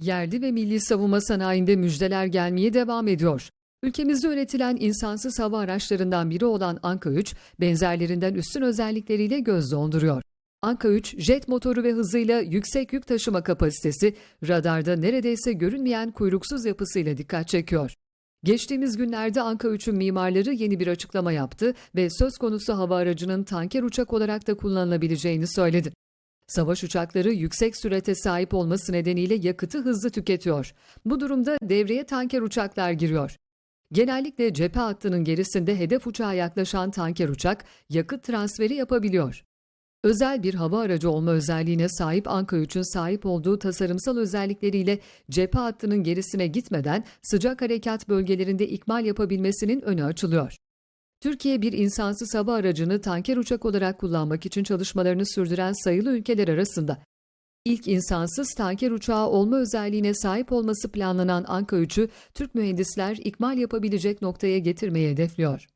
Yerli ve milli savunma sanayinde müjdeler gelmeye devam ediyor. Ülkemizde üretilen insansız hava araçlarından biri olan Anka 3, benzerlerinden üstün özellikleriyle göz donduruyor. Anka 3, jet motoru ve hızıyla yüksek yük taşıma kapasitesi, radarda neredeyse görünmeyen kuyruksuz yapısıyla dikkat çekiyor. Geçtiğimiz günlerde Anka 3'ün mimarları yeni bir açıklama yaptı ve söz konusu hava aracının tanker uçak olarak da kullanılabileceğini söyledi. Savaş uçakları yüksek sürate sahip olması nedeniyle yakıtı hızlı tüketiyor. Bu durumda devreye tanker uçaklar giriyor. Genellikle cephe hattının gerisinde hedef uçağa yaklaşan tanker uçak yakıt transferi yapabiliyor. Özel bir hava aracı olma özelliğine sahip Anka 3'ün sahip olduğu tasarımsal özellikleriyle cephe hattının gerisine gitmeden sıcak harekat bölgelerinde ikmal yapabilmesinin önü açılıyor. Türkiye bir insansız hava aracını tanker uçak olarak kullanmak için çalışmalarını sürdüren sayılı ülkeler arasında. İlk insansız tanker uçağı olma özelliğine sahip olması planlanan Anka 3'ü Türk mühendisler ikmal yapabilecek noktaya getirmeyi hedefliyor.